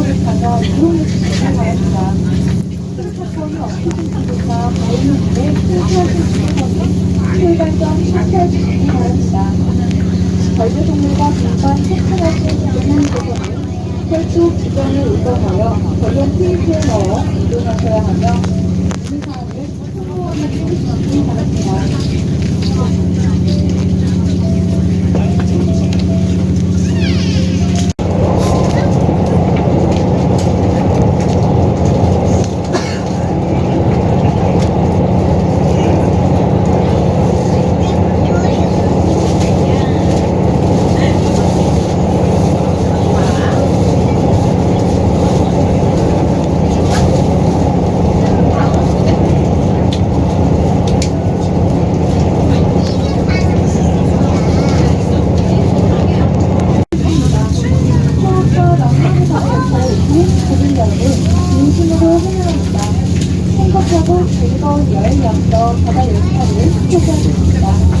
정보를 받아 이용해 주시기 바랍니다. 스마트폰이 없으신 분들과 보이는데 필수하신 분들은 출발점 체크해 주시기 바랍니다. 반려동물과 공간 체크하신 이동하는 혈중 지정을 읽어보여 전용 페이지에 넣어 이동하셔야 하며 주의사항을 참고하여 주시기 바랍니다. 소아과 낭만의 사회에서 오신 고객 여러분 진심으로 환영합니다. 행복하고 즐거운 여행 약속 바다 열차를 소개하겠습니다.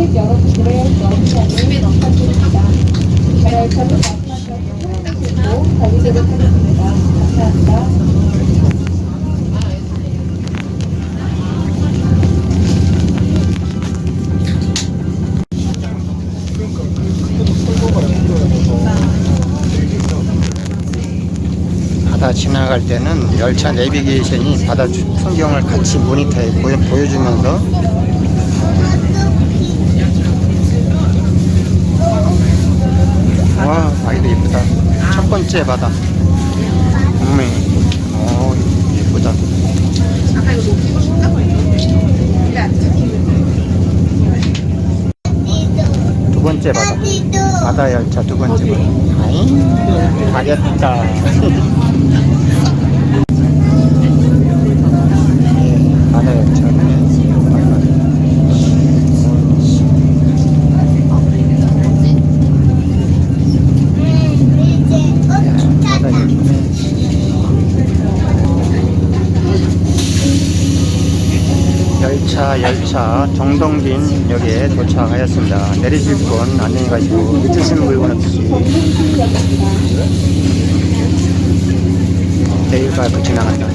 고객 여러분들의 연장을 부탁드립니다. 열차는 마지막까지 달리도록 하겠습니다. 감사합니다. 바다 지나갈 때는 열차 내비게이션이 바다 주- 풍경을 같이 모니터에 보여, 보여주면서 와 아이도 예쁘다 첫 번째 바다. 어메 어 예쁘다. 두 번째 바다. 바다 열차 두 번째 바다. 아이 가렸다 1차 열차 정동진역에 도착하였습니다. 내리실 분 안녕히 가시고 늦으신 물건 없이 내일 가고 지나간다.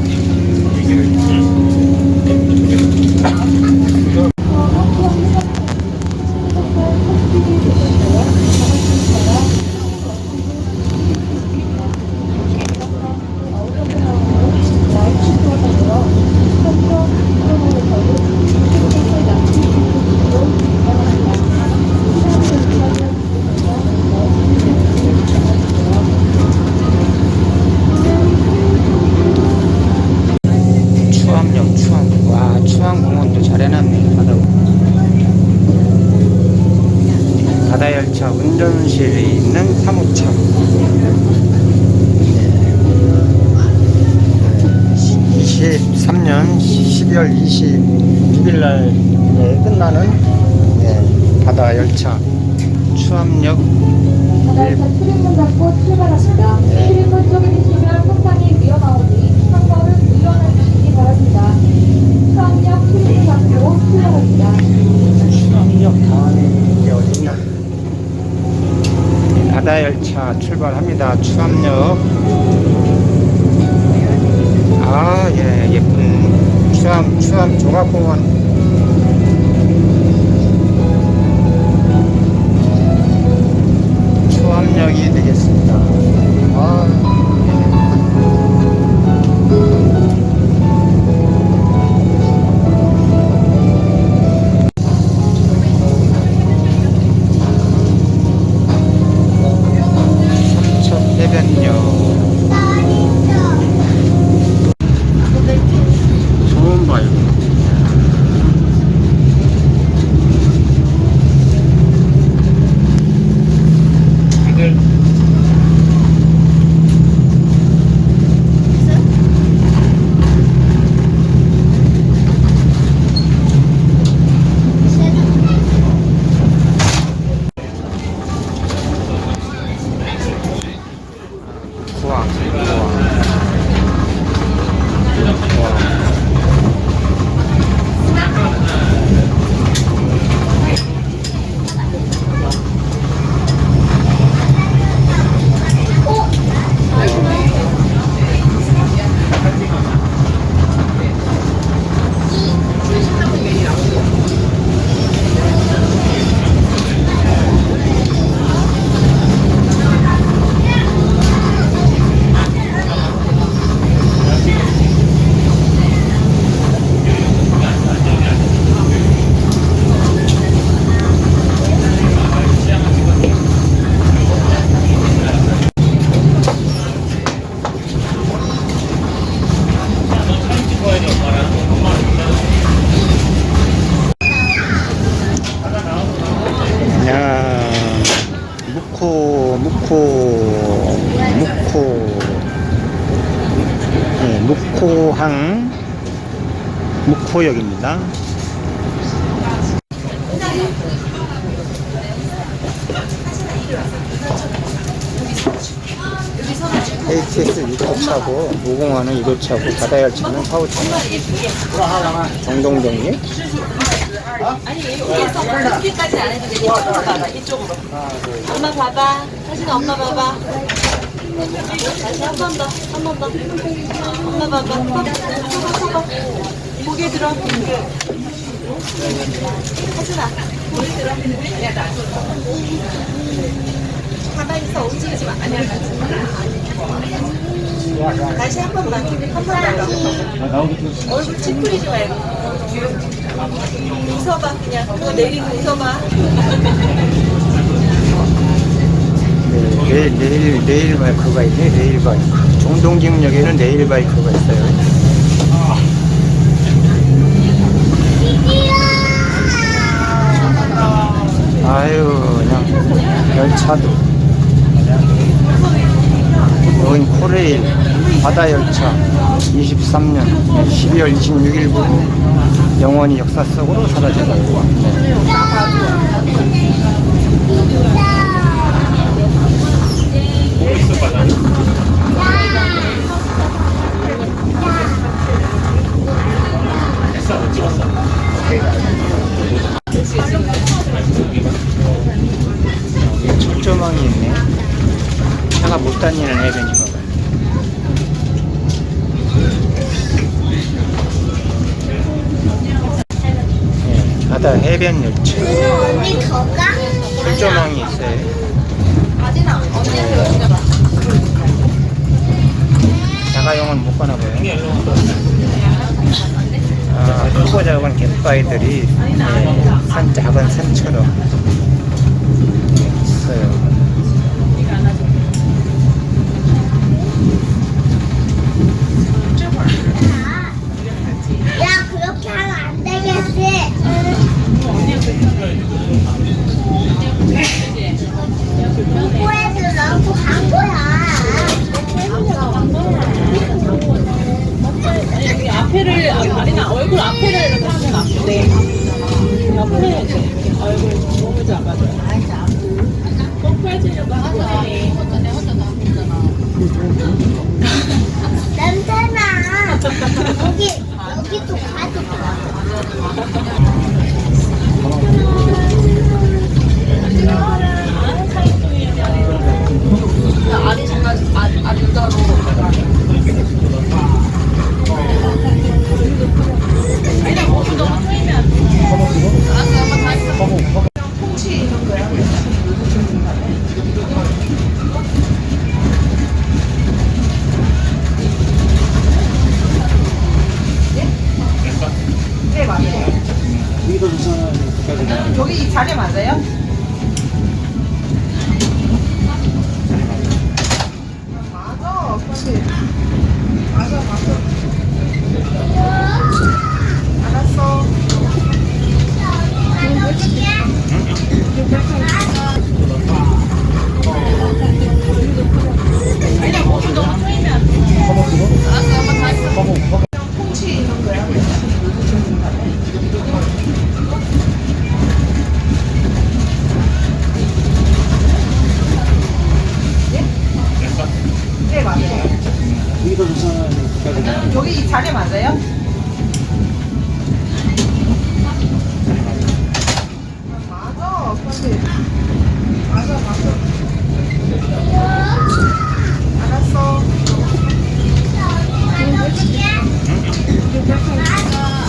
합니다. 추암역. 다음에 이게 어딨나 바다 열차 출발합니다. 추암역. 아 예 예쁜 추암 추암 조각공원 무코 네, 무코항 무코역입니다. KTX 6호차고 5공화는 1호차고 바다열차는 4호차 정동정리 여기까지 안 해도 돼. 이쪽으로 봐봐. 이쪽으로. 엄마 봐봐. 사진 엄마 봐봐. 다시 한 번 더. 한 번 더. 엄마 봐봐. 봐봐. 봐봐. 고개 들어. 하진아. 고개 들어. 가만히 있어. 움직이지 마. 아니야. 다시 한 번만. 한 번만 더. 얼굴 찌푸리지 말고. 웃어봐 그냥 그거 내리고 웃어봐 네, 내일, 내일, 내일 바이크가 있네, 내일 바이크. 종동기역에는 내일 바이크가 있어요. 아유, 그냥 열차도. 여긴 코레일 바다 열차 23년 12월 26일부로 영원히 역사 속으로 사라져가고. 철조망이 있네. 차가 못 다니는 해변인가 봐요. 네, 바다 해변 열차. 언니 더 가? 철조망이 있어요. 자가용은 못 가나 봐요. 아, 크고 작은 갯바위들이 네, 산 작은 산처럼 있어요. 야 그렇게 하면 안 되겠지. 거야. 여기 얼굴 앞에를 이렇게 하면 안 돼. 옆에 이렇게 얼굴 몸을 잡아줘. 뽀뽀해주려고 하더니 냄새나. 여기 여기도 가져가. 여기 이 자리 맞아요? 맞아. 근데 맞아 맞아. 알았어. 아니야 몸이 너무 쪼이면 안 돼. 알았어 한번 다 했어. 통치 있는 거야. 네 맞아요. 여기 이 자리 맞아요? 맞아. 근데 맞아 맞아. 알았어. 응?